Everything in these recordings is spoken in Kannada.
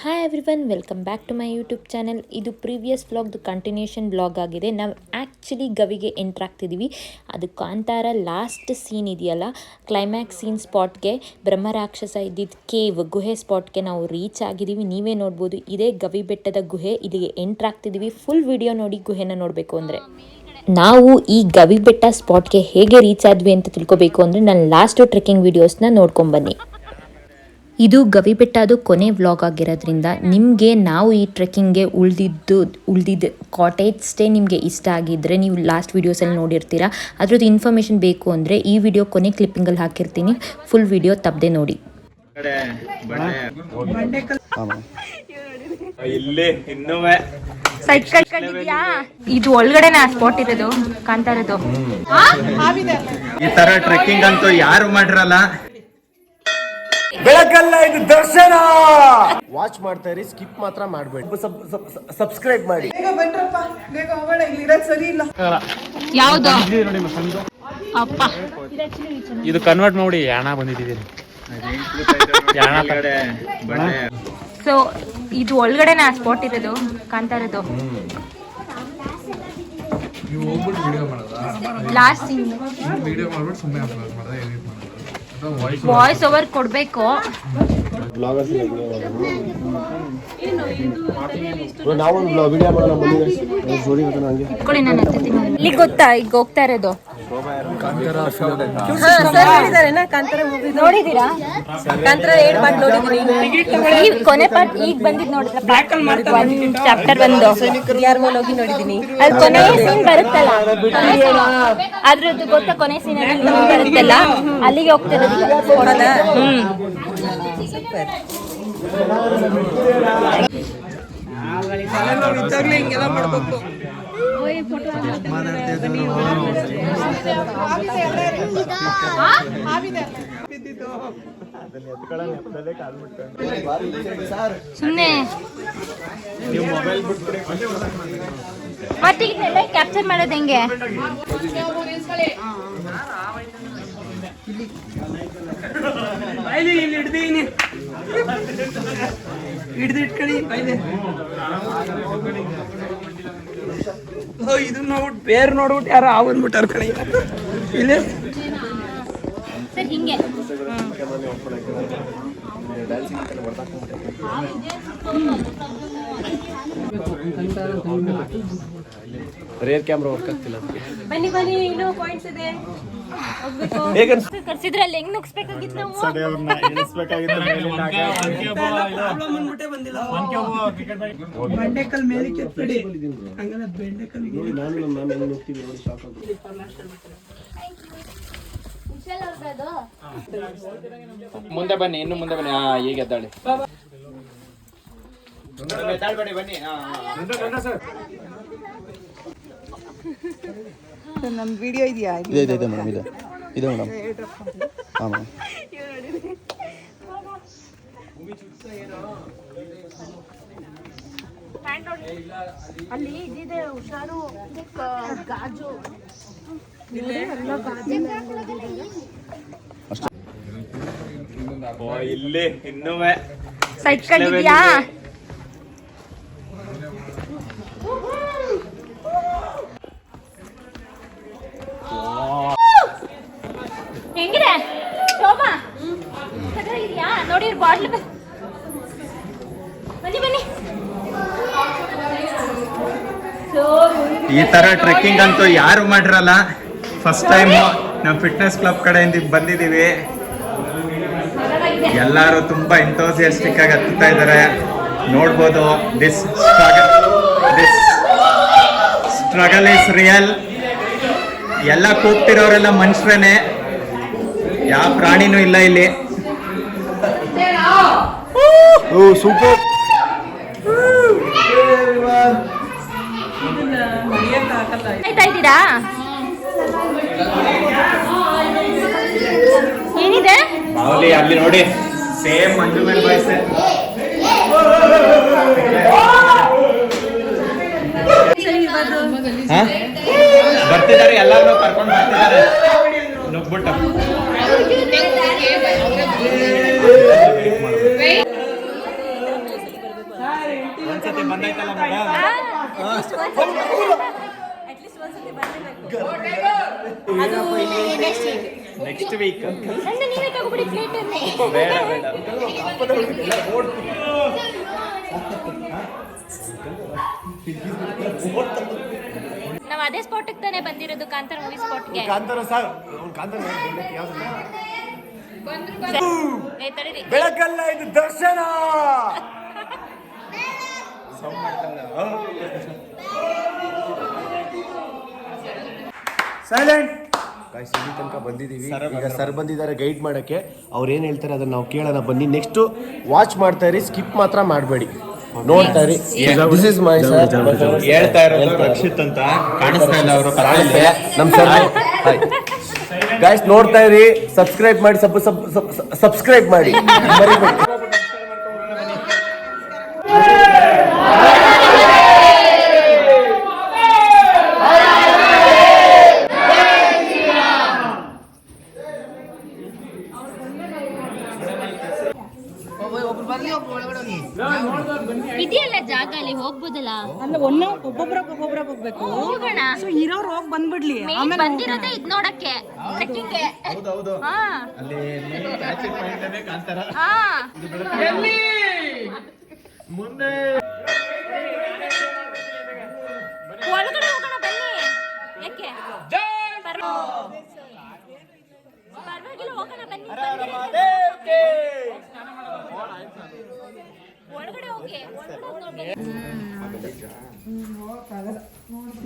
Hi everyone welcome back to my YouTube channel ಇದು ಪ್ರೀವಿಯಸ್ ವ್ಲಾಗ್ದು ಕಂಟಿನ್ಯೂಷನ್ ಬ್ಲಾಗ್ ಆಗಿದೆ. ನಾವು ಆ್ಯಕ್ಚುಲಿ ಗವಿಗೆ ಎಂಟ್ರ್ ಆಗ್ತಿದ್ದೀವಿ ಅದು ಕಾಂತಾರ ಲಾಸ್ಟ್ ಸೀನ್ ಇದೆಯಲ್ಲ? ಕ್ಲೈಮ್ಯಾಕ್ಸ್ ಸೀನ್ ಸ್ಪಾಟ್ಗೆ ಬ್ರಹ್ಮರಾಕ್ಷಸ ಇದ್ದಿದ್ದ ಕೇವ್ ಗುಹೆ ಸ್ಪಾಟ್ಗೆ ನಾವು ರೀಚ್ ಆಗಿದ್ದೀವಿ. ನೀವೇ ನೋಡ್ಬೋದು, ಇದೇ ಗವಿ ಬೆಟ್ಟದ ಗುಹೆ. ಇಲ್ಲಿಗೆ ಎಂಟ್ರ್ ಆಗ್ತಿದ್ದೀವಿ ಫುಲ್ ವಿಡಿಯೋ ನೋಡಿ ಗುಹೆನ ನೋಡಬೇಕು ಅಂದರೆ. ನಾವು ಈ ಗವಿ ಬೆಟ್ಟ ಸ್ಪಾಟ್ಗೆ ಹೇಗೆ ರೀಚ್ ಆದ್ವಿ ಅಂತ ತಿಳ್ಕೊಬೇಕು ಅಂದರೆ, ನಾನು ಲಾಸ್ಟ್ ಟ್ರೆಕ್ಕಿಂಗ್ ವೀಡಿಯೋಸ್ನ ನೋಡ್ಕೊಂಬನ್ನಿ ಇದು ಗವಿಬೆಟ್ಟದು ಕೊನೆ ವ್ಲಾಗ್ ಆಗಿರೋದ್ರಿಂದ ನಿಮಗೆ ನಾವು ಈ ಟ್ರೆಕ್ಕಿಂಗ್ಗೆ ಉಳಿದಿದ್ದು ಉಳಿದಿದ್ದ ಕಾಟೇಜ್ ಸ್ಟೇ ನಿಮಗೆ ಇಷ್ಟ ಆಗಿದ್ದರೆ ನೀವು ಲಾಸ್ಟ್ ವೀಡಿಯೋಸಲ್ಲಿ ನೋಡಿರ್ತೀರಾ. ಅದ್ರದ್ದು ಇನ್ಫಾರ್ಮೇಷನ್ ಬೇಕು ಅಂದರೆ ಈ ವಿಡಿಯೋ ಕೊನೆ ಕ್ಲಿಪ್ಪಿಂಗಲ್ಲಿ ಹಾಕಿರ್ತೀನಿ. ಫುಲ್ ವಿಡಿಯೋ ತಪ್ಪದೆ ನೋಡಿ. ಇದು ಒಳಗಡೆ ಆ ಸ್ಪಾಟ್ ಇರೋದು ಕಾಣ್ತಾ ಇರೋದು. ಈ ತರ ಟ್ರೆಕ್ಕಿಂಗ್ ಅಂತೂ ಯಾರು ಮಾಡಿರಲ್ಲ. ಬೆಳಕಲ್ಲ ಇದು ದರ್ಶನ! ವಾಚ್ ಮಾಡ್ತಾ ಇರಿ ಸ್ಕಿಪ್ ಮಾತ್ರ ಮಾಡಬೇಡಿ. ಸಬ್ಸ್ಕ್ರೈಬ್ ಮಾಡಿ. ಬೇಗ ಬನ್ರಪ್ಪ ಬೇಗ ಹೋಗೋಣ ಇಲ್ಲಿ ಇರೋದು ಸರಿ ಇಲ್ಲ. ಯಾವುದು? ಅಪ್ಪ. ಇದು ಕನ್ವರ್ಟ್ ಮಾಡಿ ಯಾಣ ಬಂದಿದ್ದೀವಿ ಯಾಣ ಕಡೆ ಬಂಡೆ ಸೊ ಇದು ಒಳಗಡೆನೇ ಆ ಸ್ಪಾಟ್ ಇರೋದು ಕಾಣ್ತಾ ಇರೋದು. ಲಾಸ್ಟ್ ಸೀನ್ ವಿಡಿಯೋ ಮಾಡ್ಬಿಟ್ಟು ಸುಮ್ಮನೆ ಅಪ್ಲೋಡ್ ಮಾಡಿದೆ ವಾಯ್ಸ್ ಓವರ್ ಕೊಡಬೇಕು. ನಾವೊಂದು ವಿಡಿಯೋ ಮಾಡೋಣ ಬನ್ನಿ ಸ್ಟೋರಿ ಹಂಗೆ ಇಟ್ಕೊಳ್ಳಿ ನಾನು ಎತ್ತೀನಿ ಇಲ್ಲಿ ಗೊತ್ತಾ? ಈಗ ಹೋಗ್ತಾ ಇರೋದು. ನೋಡಿದೀರಾ? ಈಗ. ಕೊನೆ ಪಾರ್ಟ್ ಈಗ ಬಂದಿದ್ ನೋಡಿದ್ರ? ಒಂದ್ ಚಾಪ್ಟರ್ ಮೇಲೆ ಹೋಗಿ ನೋಡಿದೀನಿ. ಅದು ಕೊನೆ ಸೀನ್ ಬರುತ್ತಲ್ಲ? ಅದ್ರದ್ದು ಗೊತ್ತಾ? ಕೊನೆ ಸೀನ್ ಬರುತ್ತಲ್ಲ? ಅಲ್ಲಿಗೆ ಹೋಗ್ತಿರೋದು. ಹ್ಮ್. ಇದ್ದಾಗಲೇ ಹಿಂಗೆಲ್ಲ ಮಾಡ್ಬೇಕು ಸುಮ್ಮನೆ ಇದನ್ನೆಲ್ಲ ಕ್ಯಾಪ್ಚರ್ ಮಾಡೋದು ಹೆಂಗೆ? ಇಲ್ಲಿ ಇಲ್ಲಿ ಹಿಡ್ದೀನಿ ಹಿಡ್ದು ಇಟ್ಕೊಳ್ಳಿ. ಬಾಯ್ಲೆ ಇದನ್ನ ಇದು ನೋಡ್ಬಿಟ್ಟು ಬೇರೆ ನೋಡ್ಬಿಟ್ಟು ಯಾರೋ ಆ ಬಂದ್ಬಿಟ್ಟಾರ ಕಡೆ ಇಲ್ಲ? ಸರ್ ಹಿಂಗೆ ರೇರ್ ಕ್ಯಾಮ್ರಾ ವರ್ಕ್ ಆಗ್ತಿಲ್ಲ ಬನ್ನಿ ಬನ್ನಿ ಇನ್ನೂ ಪಾಯಿಂಟ್ಸ್ ಇದೆ. ಹೆಂಗ್ ನುಗ್ಸ್ಬೇಕಾಗಿತ್ತು ನಾವು? ಮುಂದೆ ಬನ್ನಿ ಇನ್ನು ಮುಂದೆ ಬನ್ನಿ. ಹಾ ಈಗ ಎದ್ದಾಳಿ. ಬನ್ನಿ ನಮ್ ವಿಡಿಯೋ ಇದೆಯಾ? ಇದೆ ಇದೆ ಇದೆ ಮೇಡಮ್ ಇದೆ. ಇದೆ ಮೇಡಮ್ ಹಾಂ ಮೇಡಮ್ ಅಲ್ಲಿ ಇದಿದೆ ಹುಷಾರು ಗಾಜು. ಇಲ್ಲಿ? ಇನ್ನುವೆ. ಸೈಡ್ ಕಂಡಿದ್ಯಾ ಹೆಂಗಿದೆ ಶೋಭಾ ಚೆನ್ನಾಗಿದ್ಯಾ ನೋಡಿ ಬಾಟ್ಲ್ ಬನ್ನಿ ಬನ್ನಿ ಈ ತರ ಟ್ರೆಕ್ಕಿಂಗ್ ಅಂತೂ ಯಾರು ಮಾಡಿರಲ್ಲ. ಫಸ್ಟ್ ಟೈಮ್ ನಮ್ಮ ಫಿಟ್ನೆಸ್ ಕ್ಲಬ್ ಕಡೆಯಿಂದ ಬಂದಿದ್ದೀವಿ. ಎಲ್ಲರೂ ತುಂಬಾ ಎಂಥೋಸಿಯಸ್ಟಿಕ್ ಆಗಿ ಹತ್ತುತ್ತಾ ಇದ್ದಾರೆ. ನೋಡ್ಬೋದು this struggle this struggle is real ಎಲ್ಲ ಕೂಗ್ತಿರೋರೆಲ್ಲ ಮನುಷ್ಯರೇನೆ. ಯಾವ ಪ್ರಾಣಿನೂ ಇಲ್ಲ ಇಲ್ಲಿ. ಸೂಪರ್ ಆಯ್ತಾ ಇದ್ದೀರಾ ಏನಿದೆ? ಮಾವಲಿ ಅಲ್ಲಿ ನೋಡಿ. ಸೇಮ್ ಮಂಜು ಮೇಲೆ ಬಾಯ್ಸೆ ಬರ್ತಿದ್ದಾರೆ ಎಲ್ಲಾರು ಕರ್ಕೊಂಡು ಬರ್ತಿದ್ದಾರೆ. ನುಗ್ಬಿಟ್ಟು. ಒಂದ್ಸತಿ ಬಂದೈತಲ್ಲ madam? Next week next week ನಂದು ನೀವೇ ತಗೋಬಿಡಿ ಪ್ಲೇಟನ್ನೇ ಬೇಡ ಬೇಡ. ನಾವು ಅದೇ ಸ್ಪಾಟಿಗೆ ತಾನೇ ಬಂದಿರೋದು ಕಾಂತಾರ ಮೂವಿ ಸ್ಪಾಟ್ಗೆ ಕಾಂತಾರ ಸರ್ ಅವ್ನು ಕಾಂತಾರ ಬೆಳಕಲ್ಲ ಇದು ದರ್ಶನ! ಸೈಲೆಂಟ್ ಗಾಯ್ಸ್ ಇಲ್ಲಿ ತನಕ ಬಂದಿದ್ದೀವಿ. ಈಗ ಸರ್ ಬಂದಿದ್ದಾರೆ ಗೈಡ್ ಮಾಡಕ್ಕೆ. ಅವ್ರು ಏನು ಹೇಳ್ತಾರೆ ಅದನ್ನ ನಾವು ಕೇಳೋಣ ಬನ್ನಿ. ನೆಕ್ಸ್ಟ್ ವಾಚ್ ಮಾಡ್ತಾ ಇರಿ ಸ್ಕಿಪ್ ಮಾತ್ರ ಮಾಡಬೇಡಿ. ನೋಡ್ತಾ ಇರಿ. ದಿಸ್ ಇಸ್ ಮೈ ಸರ್ ಹೇಳ್ತಾ ಇರೋದು ರಕ್ಷಿತ್ ಅಂತ. ಕಾಣಿಸ್ತಾ ಇಲ್ಲ ಅವರು ಪಕ್ಕದಲ್ಲಿ ನಮ್ ಸರ್ ಗಾಯ್ಸ್ ನೋಡ್ತಾ ಇರಿ. ಸಬ್ಸ್ಕ್ರೈಬ್ ಮಾಡಿ ಸಬ್ ಸಬ್ಸ್ಕ್ರೈಬ್ ಮಾಡಿ. ಮರಿಬೇಡಿ ಇದೆಯಲ್ಲ ಜಾಗ ಅಲ್ಲಿ ಹೋಗ್ಬೋದಲ್ಲ ಅಲ್ಲ ಒನ್ನ ಒಬ್ಬೊಬ್ರ ಒಬ್ಬೊಬ್ರ ಹೋಗ್ಬೇಕು ಹೋಗೋಣ ಸೊ ಮೇನ್ ಬಂದಿರೋದೇ ಇದ್ ನೋಡಕ್ಕೆ ಹೌದೌದು. ಹಾ. ಅಲ್ಲಿ ಕಾಂತಾರ ಹಾ. ಮುಂದೆ. ಒಳಗಡೆ ಹೋಗೋಣ ಬನ್ನಿ. ಯಾಕೆ? ಪರವಾಗಿಲ್ಲ ಹೋಗೋಣ ಬನ್ನಿ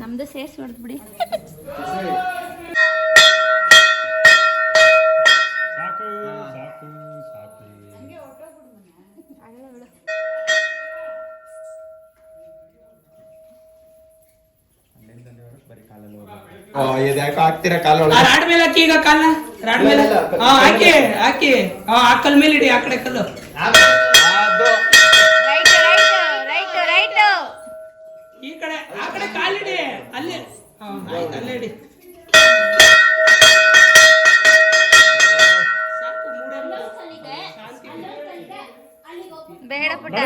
ನಮ್ದು ಸೇರ್ಸಿ ಹೊಡೆದ್ಬಿಡಿ. ಇದ್ಯಾಕೋ ರಾಡ್ ಮೇಲೆ ಹಾಕಿ ಈಗ ಕಾಲ ರಾಡ್ ಮೇಲೆ. ಹಾ ಹಾಕಿ ಆ ಕಲ್ ಮೇಲೆ ಇಡಿ ಆ ಕಡೆ ಕಲ್ಲು. ಬೇಡ ಪುಟ್ಟ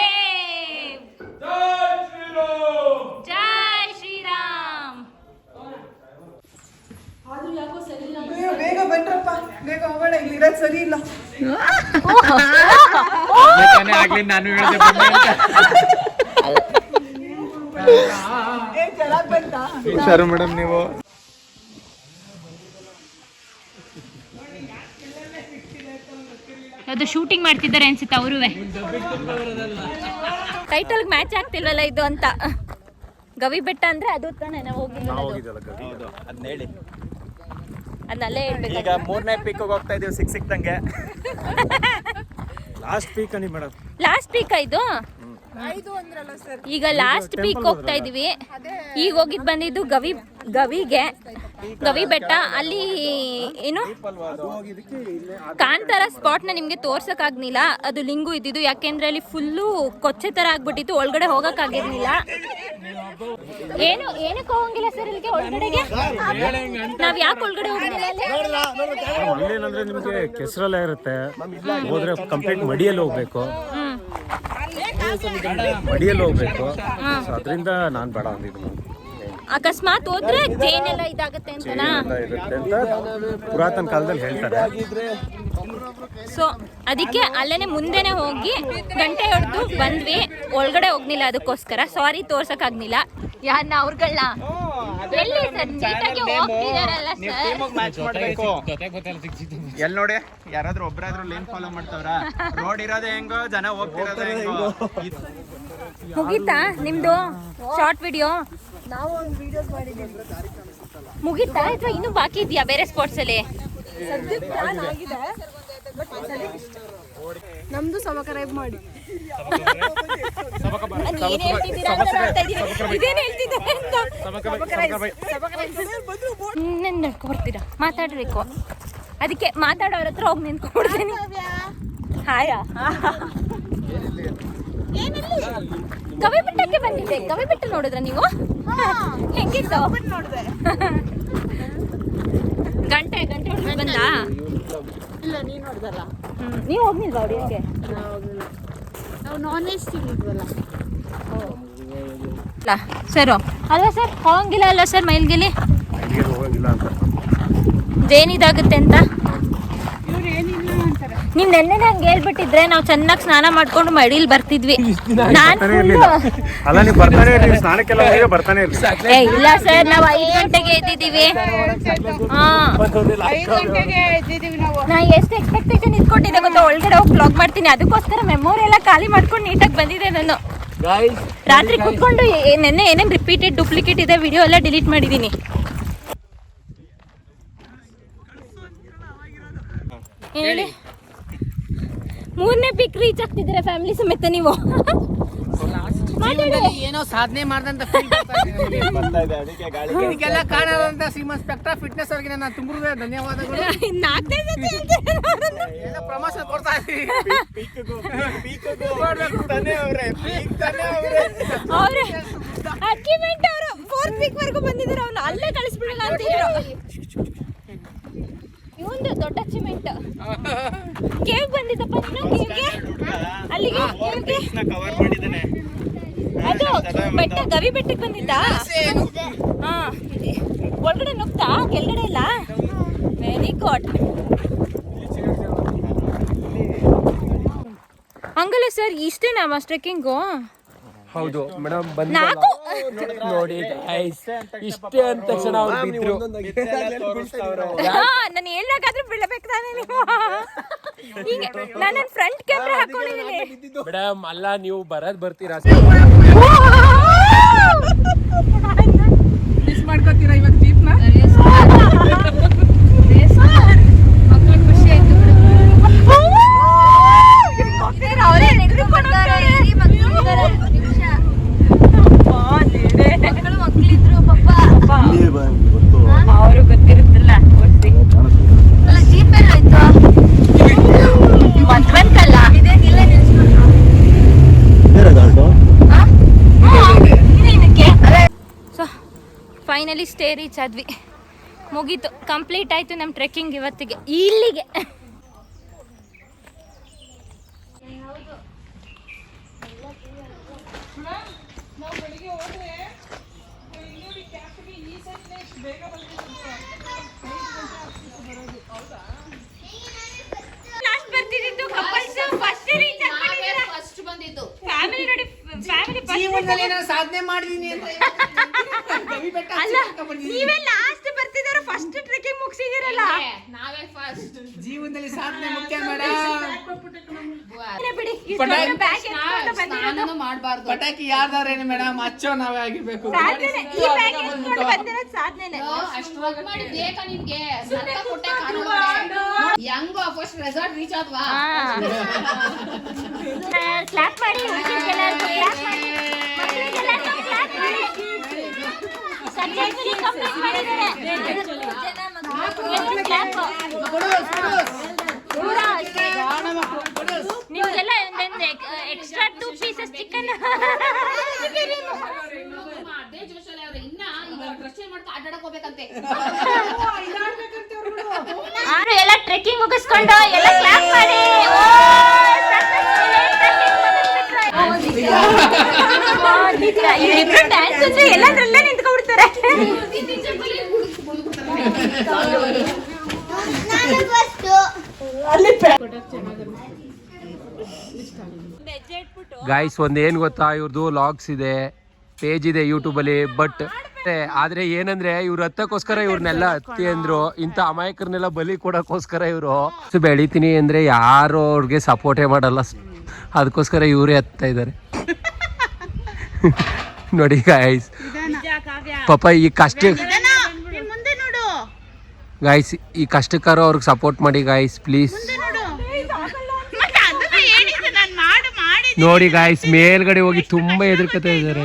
ಅರಮಾದೇವ್ ಜೈ ಶ್ರೀರಾಮ್. ಬೇಗ ಬನ್ರಪ್ಪ. ಬೇಗ ಹೋಗೋಣ ಇಲ್ಲಿ ಇರೋದು ಸರಿ ಇಲ್ಲ. ಆಗ್ಲಿ ನಾನು ಹೇಳ್ದೆ ಬನ್ನಿ ಅಂತ. ಏ ಚೆನ್ನಾಗ್ ಬಂತಾ ಹುಷಾರು ಮೇಡಮ್ ನೀವು. ಅದು ಶೂಟಿಂಗ್ ಮಾಡ್ತಿದ್ದಾರೆ ಅನ್ಸುತ್ತೆ ಅವರು ಟೈಟಲ್ ಮ್ಯಾಚ್ ಆಗ್ತಿಲ್ವಲ್ಲ ಇದು ಅಂತ. ಗವಿ ಬೆಟ್ಟ ಅಂದ್ರೆ ಅದು ತಾನೇ ನಾವು ಹೋಗಿಲ್ಲ ಹೌದು. ಅದನ್ನ ಹೇಳಿ. ಅದನ್ನಲ್ಲೇ ಹೇಳ್ಬೇಕು ಈಗ ಮೂರನೇ ಪೀಕ್ ಹೋಗ್ತಾ ಇದೀವಿ ಸಿಕ್ ಸಿಕ್ದಂಗೆ. ಲಾಸ್ಟ್ ಪೀಕ್ ಅನಿ ಮೇಡಮ್. ಲಾಸ್ಟ್ ಪೀಕ್ ಇದು? ಈಗ ಲಾಸ್ಟ್ ಪೀಕ್ ಹೋಗ್ತಾ ಇದೀವಿ. ಈಗ ಹೋಗಿದ್ ಬಂದಿದ್ದು ಗವಿ ಗವಿಗೆ ಗವಿ ಬೆಟ್ಟ ಅಲ್ಲಿ ಏನು? ಕಾಂತಾರ ಸ್ಪಾಟ್ನ ನಿಮ್ಗೆ ತೋರ್ಸಕ್ ಆಗ್ನಿಲ್ಲ. ಅದು ಲಿಂಗು ಇದ್ದಿದ್ದು. ಯಾಕೆಂದ್ರೆ ಅಲ್ಲಿ ಫುಲ್ಲು ಕೊಚ್ಚೆ ತರ ಆಗ್ಬಿಟ್ಟಿತ್ತು. ಒಳಗಡೆ ಹೋಗೋಕ್ಕಾಗಿರ್ಲಿಲ್ಲ ಏನು ಏನಕ್ಕೆ ಹೋಗಂಗಿಲ್ಲ ಸರ್ ಇಲ್ಲಿಗೆ? ಒಳಗಡೆಗೆ? ನಾವ್ ಯಾಕೆ ಒಳಗಡೆ ಹೋಗಿಲ್ಲ ನಿಮಗೆ ಕೆಸರಲ್ಲೇ ಇರುತ್ತೆ. ಹೋದ್ರೆ ಕಂಪ್ಲೀಟ್ ಮಡಿಯಲ್ಲಿ ಹೋಗ್ಬೇಕು. ಮಡಿಯಲ್ಲಿ ಹೋಗ್ಬೇಕು. ಅದರಿಂದ ನಾನು ಬೇಡ ಅಂದಿದ್ದು ಅಕಸ್ಮಾತ್ ಹೋದ್ರೆ ಜೇನೆಲ್ಲ ಇದಾಗುತ್ತೆ ಅಂತನಾ? ಎಲ್ಲ ಇರುತ್ತೆ ಅಂತ ಪುರಾತನ ಕಾಲದಲ್ಲಿ ಹೇಳ್ತಾರೆ. ಸೊ ಅದಕ್ಕೆ ಅಲ್ಲೇನೆ ಮುಂದೆನೆ ಹೋಗಿ ಗಂಟೆ ಹೊಡೆದು ಬಂದ್ವಿ. ಒಳಗಡೆ ಹೋಗ್ಲಿಲ್ಲ ಅದಕ್ಕೋಸ್ಕರ. ಸಾರಿ ತೋರ್ಸಕ್ ಆಗ್ನಿಲ್ಲ ಯಾರನ್ನ ಅವ್ರಗಳನ್ನ ಎಲ್ಲಿ ಸರ್? ನೀಟಾಗಿ ಹೋಗ್ತಿದಾರಲ್ಲ ಸರ್. ಮ್ಯಾಚ್ ಮಾಡ್ಬೇಕು. ಎಲ್ ನೋಡಿ ಯಾರಾದ್ರೂ ಒಬ್ರಾದ್ರೂ ಲೇನ್ ಫಾಲೋ ಮಾಡ್ತಾವ್ರ? ರೋಡ್ ಇರೋದೇ ಹೆಂಗೋ ಜನ ಹೋಗ್ತಿರೋದೇ ಹೆಂಗೋ. ಮುಗೀತಾ ನಿಮ್ದು ಶಾರ್ಟ್ ವಿಡಿಯೋ ನಾವು ಒಂದು ವಿಡಿಯೋಸ್ ಮಾಡಿದ್ದೀವಿ. ಮುಗೀತಾ ಅಥವಾ ಇನ್ನೂ ಬಾಕಿ ಇದೆಯಾ ಬೇರೆ ಸ್ಪೋರ್ಟ್ಸ್ ಅಲ್ಲಿ? ನಮ್ದು ಸಬ್ಸ್ಕ್ರೈಬ್ ಮಾಡಿ. ಅಂತ. ಇನ್ನೇನ್ ಮಾತಾಡ್ಬೇಕು. ಅದಕ್ಕೆ ಮಾತಾಡೋರ ಹತ್ರ ಹೋಗಿ ಕೊಡ್ತೀನಿ ಹಾಯ. ಕವಿ ಬೆಟ್ಟಕ್ಕೆ ಬಂದಿದ್ದೆ. ಕವಿ ಬೆಟ್ಟ ನೋಡಿದ್ರ ನೀವು? ಹೆಂಗಿತ್ತು? ಗಂಟೆ ಗಂಟೆ ಬಂದಾ? ಇಲ್ಲ ನೀನು ನೋಡ್ದಲ್ಲ. ನೀವು ಹೋಗ್ನಿಲ್ವಾ ಅವ್ರಿಗೆ ನಾವು ನಾನ್ ವೆಜ್ ತಿಂದಿದ್ವಲ್ಲ. ಸರ್. ಅಲ್ಲ ಸರ್ ಹೋಗಂಗಿಲ್ಲ ಅಲ್ವಾ ಸರ್ ಮೈಲ್ಗಿಲಿ? ಹೋಗಂಗಿಲ್ಲ ಅಂತ. ಜೇನಿದಾಗುತ್ತೆ ಅಂತ? ನೀವು ನೆನ್ನೆ ನಂಗೆ ಹೇಳ್ಬಿಟ್ಟಿದ್ರೆ ನಾವು ಚೆನ್ನಾಗಿ ಸ್ನಾನ ಮಾಡ್ಕೊಂಡು ಮಡಿಲ್ ಬರ್ತಿದ್ವಿ. ನಾನು ಅಲ್ಲ ನೀವು ಬರ್ತಾನೆ ಇರ್ಲಿ ಸ್ನಾನಕ್ಕೆಲ್ಲ ಹೋಗಿ ಬರ್ತಾನೆ ಇರ್ಲಿ. ಏ ಇಲ್ಲ ಸರ್ ನಾವು ಐದು ಗಂಟೆಗೆ ಎದ್ದಿದ್ದೀವಿ. ಹಾ. ನಾ ಎಷ್ಟು ಎಕ್ಸ್ಪೆಕ್ಟೇಷನ್ ಇಟ್ಕೊಂಡಿದ್ದೆ ಗೊತ್ತಾ? ಒಳಗಡೆ ಹೋಗಿ ಬ್ಲಾಗ್ ಮಾಡ್ತೀನಿ. ಅದಕ್ಕೋಸ್ಕರ ಮೆಮೊರಿ ಎಲ್ಲ ಖಾಲಿ ಮಾಡ್ಕೊಂಡು ನೀಟಾಗಿ ಬಂದಿದೆ ನಾನು. ರಾತ್ರಿ ಕುತ್ಕೊಂಡು ನೆನ್ನೆ ಏನೇನು ರಿಪೀಟೆಡ್ ಡೂಪ್ಲಿಕೇಟ್ ಇದೆ ವಿಡಿಯೋ ಎಲ್ಲ ಡಿಲೀಟ್ ಮಾಡಿದ್ದೀನಿ ಹೇಳಿ. ಮೂರನೇ ಪಿಕ್ ರೀಚ್ ಆಗ್ತಿದ್ದೀರಾ ಫ್ಯಾಮಿಲಿ ಸಮೇತ ನೀವು? ಮಾತಾಡಿ. ಏನೋ ಸಾಧನೆ ಮಾಡ್ದಂತ ಇದಕ್ಕೆಲ್ಲ ಕಾಣದಂತ ಅಂತ ಶ್ರೀಮಂತ್ ಸ್ಪೆಕ್ಟ್ರಾ ಫಿಟ್ನೆಸ್ ಅವರಿಗೆ ನನ್ನ ತುಂಬ ಧನ್ಯವಾದಗಳು. ನಾಲ್ಕನೇ ಹೇಳ್ತೀರಾ ನೋಡೋಣ. ಎಲ್ಲ ಪ್ರಮೋಷನ್ ಕೊಡ್ತಾ ಇದ್ದೀವಿ ಅಕ್ಕಿ ಮೆಂಟ್ ಅವರು ಫೋರ್ತ್ ವೀಕ್ ವರೆಗೂ ಬಂದಿದ್ದಾರೆ ಅವ್ನು ಅಲ್ಲೇ ಕಳಿಸ್ಬಿಡೋಣ ಅಂತಿದ್ರು. ಇವಂದು ದೊಡ್ಡ ಅಚೀವ್ಮೆಂಟ್ ಕೇವ್ ಬಂದಿದ್ದಪ್ಪ ಕೇವ್ಗೆ? ಅಲ್ಲಿಗೆ? ಕವರ್ ಅದು ಬೆಟ್ಟ, ಗವಿ ಬೆಟ್ಟಕ್ಕೆ ಬಂದಿದ್ದ ಹಾ ಒಳಗಡೆ ನುಗ್ತಾ? ಕೆಳಗಡೆ ಇಲ್ಲ? ವೆರಿ ಗುಡ್ ಹಂಗಲ್ಲ ಸರ್, ಇಷ್ಟೇನಾ ಟ್ರೆಕ್ಕಿಂಗು ಹೌದು ಮೇಡಮ್ ಬಂದು ನೋಡಿ ಐಸ್ ಇಷ್ಟೇ ಅಂತ ತಕ್ಷಣ ಅವ್ರು. ಬಿದ್ರು ನಾನು ಹೇಳಕ್ಕಾದ್ರೂ ಬಿಡಬೇಕು ತಾನೇ ನೀವು. ಈಗ ನಾನು ನನ್ನ ಫ್ರಂಟ್ ಕ್ಯಾಮ್ರಾ ಹಾಕೊಂಡಿದ್ದೀನಿ. ಮೇಡಮ್ ಅಲ್ಲ ನೀವು ಬರದ್ ಬರ್ತೀರಾ? ಮಿಸ್ ಮಾಡ್ಕೋತೀರಾ ಇವಾಗ ಜೀಪ್ನ ಮಕ್ಳಿಗೆ ಖುಷಿ ಆಯ್ತು ಅವರೇ ನೆಗೆದುಕೊಂಡು ಮಕ್ಕಳು ಮಕ್ಳಿದ್ರು ಪಾಪ ಅವರು ಗೊತ್ತಿರುತ್ತಲ್ಲ ಅಲ್ಲ ಜೀಪ್ ಎಲ್ಲ ಆಯ್ತು ಮತ್ವಂತಲ್ಲ ಇಲ್ಲೇ ನಿಲ್ಸ್ಬಿಟ್ರು ಸೊ ಫೈನಲಿ ಸ್ಟೇ ರೀಚ್ ಆದ್ವಿ ಮುಗೀತು. ಕಂಪ್ಲೀಟ್ ಆಯಿತು ನಮ್ಮ ಟ್ರೆಕ್ಕಿಂಗ್ ಇವತ್ತಿಗೆ. ಇಲ್ಲಿಗೆ. ಸಾಧನೆ ಮಾಡಿದೀನಿ ಅಂತ ಅಲ್ಲ ನೀವೇ ಲಾಸ್ಟ್ ಬರ್ತಿದಾರ ಫಸ್ಟ್ ಟ್ರೆಕ್ಕಿಂಗ್ ಮುಗಿಸಿದಿರಲ್ಲ? ನಾವೇ ಫಸ್ಟ್ ಜೀವನದಲ್ಲಿ ಸಾಧನೆ ಮುಖ್ಯ ಮೇಡಮ್ ಬಿಡಿ ಪಟಾಕಿ- ಬ್ಯಾಗ್ ಎತ್ಕೊಂಡು ಬಂದಿರೋದು. ಸ್ನಾನನೂ ಮಾಡಬಾರ್ದು. ಪಟಾಕಿ ಯಾರ್ದಾರೇನು ಮೇಡಮ್ ಅಚ್ಚೋ ನಾವೇ ಆಗಿರ್ಬೇಕು. ಹೆಂಗೋ ಫಸ್ಟ್ ರೆಸಾರ್ಟ್ ರೀಚ್ ಆದ್ವಾ? ಕ್ಲಾಪ್ ಮಾಡಿ ಕ್ಲಾಪ್ ಮಾಡಿ. ಮಕ್ಕಳಿಗೆಲ್ಲರಿಗೂ clap ಮಾಡಿ. Successfully complete ಮಾಡಿದ್ದಾರೆ. ಎಲ್ಲರೂ clap. ಪೂರಾ ಅಷ್ಟೇ. ನಿಮ್ಗೆಲ್ಲ ಎಕ್ಸ್ಟ್ರಾ ಟೂ ಪೀಸಸ್ ಚಿಕನ್ ಎಲ್ಲ ಟ್ರೆಕ್ಕಿಂಗ್ ಮುಗಿಸ್ಕೊಂಡು ಎಲ್ಲ ಕ್ಲಾಪ್ ಮಾಡಿ ಅಂದ್ರೆ ಎಲ್ಲದ್ರಲ್ಲೇ ಗಾಯ್ಸ್ ಏನ್ ಗೊತ್ತಾ ಇವ್ರದ್ದು ಲಾಗ್ಸ್ ಇದೆ ಪೇಜ್ ಇದೆ ಯೂಟ್ಯೂಬ್ ಅಲ್ಲಿ ಬಟ್ ಆದ್ರೆ ಏನಂದ್ರೆ ಇವ್ರ ಹತ್ತಕ್ಕೋಸ್ಕರ ಇವ್ರನ್ನೆಲ್ಲ ಹತ್ತಿ ಅಂದ್ರು, ಇಂಥ ಅಮಾಯಕರನ್ನೆಲ್ಲ ಬಲಿ ಕೊಡಕ್ಕೋಸ್ಕರ ಇವರು. ಬೆಳಿತೀನಿ ಅಂದ್ರೆ ಯಾರು ಅವ್ರಿಗೆ ಸಪೋರ್ಟೇ ಮಾಡಲ್ಲ. ಅದಕ್ಕೋಸ್ಕರ ಇವರೇ ಹತ್ತಾ ಇದ್ದಾರೆ ನೋಡಿ ಗಾಯ್ಸ್ ಪಾಪ ಈ ಕಷ್ಟ ಮುಂದೆ ನೋಡು. ಗಾಯ್ಸ್ ಈ ಕಷ್ಟಕ್ಕಾರು ಅವ್ರಿಗೆ ಸಪೋರ್ಟ್ ಮಾಡಿ ಗಾಯ್ಸ್ ಪ್ಲೀಸ್ ಮತ್ತೆ ಅದನ್ನ ಹೇಳಿದ್ದು ನಾನು ಮಾಡು ಮಾಡಿ ನೋಡಿ ಗಾಯ್ಸ್ ಮೇಲ್ಗಡೆ ಹೋಗಿ ತುಂಬಾ ಹೆದರ್ಕತಾ ಇದ್ದಾರೆ.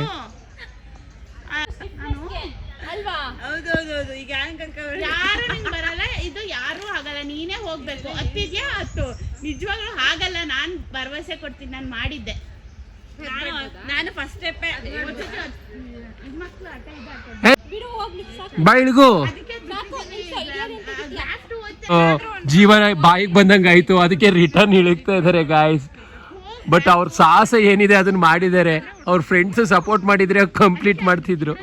ಹೌದೌದೌದು ಈಗ ಯಾರು ನಿಂಗೆ ಬರಲ್ಲ? ಇದು ಯಾರು ಆಗಲ್ಲ. ನೀನೇ ಹೋಗ್ಬೇಕು. ಹತ್ತಿದ್ಯಾ ಹತ್ತು ನಿಜವಾಗ್ಲೂ ಆಗಲ್ಲ. ನಾನು ಭರವಸೆ ಕೊಡ್ತೀನಿ. ನಾನು ಮಾಡಿದ್ದೆ. ಫಸ್ಟ್ ಸ್ಟೆಪ್ ಬೈಳ್ಗು ಜೀವನ ಬಾಯಿಗೆ ಬಂದಂಗೆ ಆಯ್ತು. ಅದಕ್ಕೆ ರಿಟರ್ನ್ ಇಳಿಗ್ತಾ ಇದ್ದಾರೆ ಗಾಯ್ಸ್ ಬಟ್ ಅವ್ರ ಸಾಹಸ ಏನಿದೆ ಅದನ್ನ ಮಾಡಿದ್ದಾರೆ ಅವ್ರ ಫ್ರೆಂಡ್ಸ್ ಸಪೋರ್ಟ್ ಮಾಡಿದ್ರೆ ಕಂಪ್ಲೀಟ್ ಮಾಡ್ತಿದ್ರು.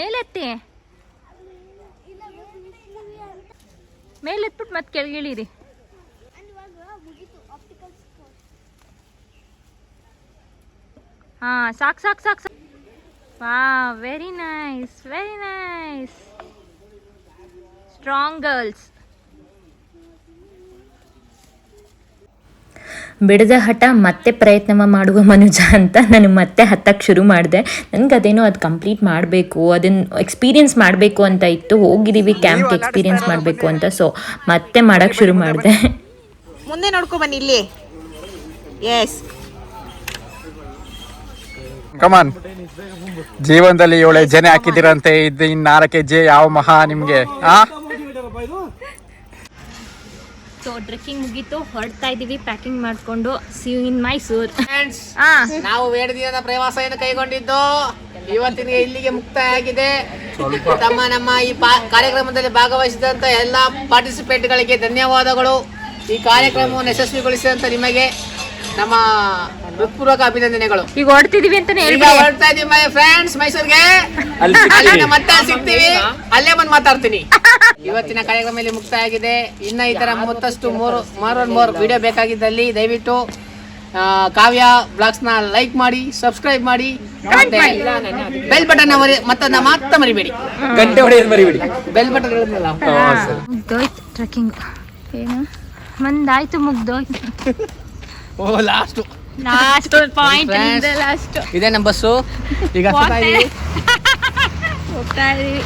ಮೇಲೆತ್ತಿ. ಮೇಲೆತ್ಬಿಟ್ಟು ಮತ್ತೆ ಕೆಳಗಿಳಿರಿ. ಹಾ ಸಾಕು ಸಾಕು ಸಾಕು ಸಾಕು. ವಾ very nice very nice strong girls ಬಿಡದ ಹಠ ಮತ್ತೆ ಪ್ರಯತ್ನ ಮಾಡುವ ಮನುಜ ಅಂತ ನಾನು ಮತ್ತೆ ಹತ್ತಕ್ಕೆ ಶುರು ಮಾಡಿದೆ. ನನಗೆ ಅದೇನೋ ಅದು ಕಂಪ್ಲೀಟ್ ಮಾಡಬೇಕು ಅದನ್ನು ಎಕ್ಸ್ಪೀರಿಯನ್ಸ್ ಮಾಡಬೇಕು ಅಂತ ಇತ್ತು. ಹೋಗಿದ್ದೀವಿ ಕ್ಯಾಂಪ್ ಎಕ್ಸ್ಪೀರಿಯನ್ಸ್ ಮಾಡಬೇಕು ಅಂತ. ಸೊ ಮತ್ತೆ ಮಾಡೋಕ್ಕೆ ಶುರು ಮಾಡಿದೆ. ಮುಂದೆ ನೋಡ್ಕೊ ಬನ್ನಿ. ಇಲ್ಲಿ. ಎಸ್ ಕಮಾನ್ ಜೀವನದಲ್ಲಿ ಏಳೆ ಜನ ಹಾಕಿದಿರಂತೆ ಇದು ಇನ್ನು ನಾಲ್ಕು ಜೆ ಯಾವ ಮಹಾ ನಿಮಗೆ? ಆ? ಸೊ ಟ್ರೆಕ್ಕಿಂಗ್ ಮುಗೀತು. ಹೊರಡ್ತಾ ಇದ್ದೀವಿ. ಪ್ಯಾಕಿಂಗ್ ಮಾಡ್ಕೊಂಡು. ಸಿ ಇನ್ ಮೈಸೂರ್ ನಾವು ಎರಡು ದಿನದ ಪ್ರವಾಸವನ್ನು ಕೈಗೊಂಡಿದ್ದು. ಇವತ್ತಿನ ಇಲ್ಲಿಗೆ ಮುಕ್ತಾಯ ಆಗಿದೆ ತಮ್ಮ ನಮ್ಮ ಈ ಪಾ- ಕಾರ್ಯಕ್ರಮದಲ್ಲಿ ಭಾಗವಹಿಸಿದಂತ ಎಲ್ಲ ಪಾರ್ಟಿಸಿಪೇಟ್ಗಳಿಗೆ ಧನ್ಯವಾದಗಳು. ಈ ಕಾರ್ಯಕ್ರಮವನ್ನು ಯಶಸ್ವಿಗೊಳಿಸಿದಂತ ನಿಮಗೆ ನಮ್ಮ ಹೃತ್ಪೂರ್ವಕ ಅಭಿನಂದನೆಗಳು. ಈಗ ಹೊರಡ್ತಿದೀವಿ ಅಂತಾನೆ ಈಗ ಹೇಳ್ಬಿಡಿ. ಹೊರಡ್ತಾ ಇದೀವಿ ಮೈ ಫ್ರೆಂಡ್ಸ್ ಮೈಸೂರಿಗೆ. ಅಲ್ಲಿಂದ ಮತ್ತೆ ಸಿಗ್ತೀವಿ. ಅಲ್ಲೇ ಬಂದು ಮಾತಾಡ್ತೀನಿ. ಇವತ್ತಿನ ಕಾರ್ಯಕ್ರಮದಲ್ಲಿ ಮುಕ್ತಾಯ ಆಗಿದೆ ಇನ್ನ ಈ ತರ ಮತ್ತಷ್ಟು ಮೂರು ಅಂಡ್ ಮೋರ್ ವಿಡಿಯೋ ಬೇಕಾಗಿದ್ದಲ್ಲಿ ದಯವಿಟ್ಟು ಆ, ಕಾವ್ಯ ಬ್ಲಾಗ್ಸ್ನ ಲೈಕ್ ಮಾಡಿ ಸಬ್ಸ್ಕ್ರೈಬ್ ಮಾಡಿ. ಬೆಲ್ ಬಟನ್ ಮತ್ತೊಂದು ಮಾತ್ರ ಮರಿಬೇಡಿ. ಗಂಟೆ ಹೊಡೆಯೋದು ಮರಿಬಿಡಿ. ಬೆಲ್ ಬಟನ್ ಹೇಳಿದ್ನಲ್ಲ ಮುಗ್ದೋಯ್ತು ಟ್ರೆಕ್ಕಿಂಗ್ ಏನು? ಮಂದಾಯ್ತು ಮುಗ್ದೋಯ್ತು. ಓ ಲಾಸ್ಟ್ ಲಾಸ್ಟ್ ಪಾಯಿಂಟ್ ಲಾಸ್ಟ್ ಇದೆ ನಮ್ಮ ಬಸ್ಸು ಈಗ. ಹೋಗ್ತಾ ಇದೀವಿ ಹೋಗ್ತಾ ಇದೀವಿ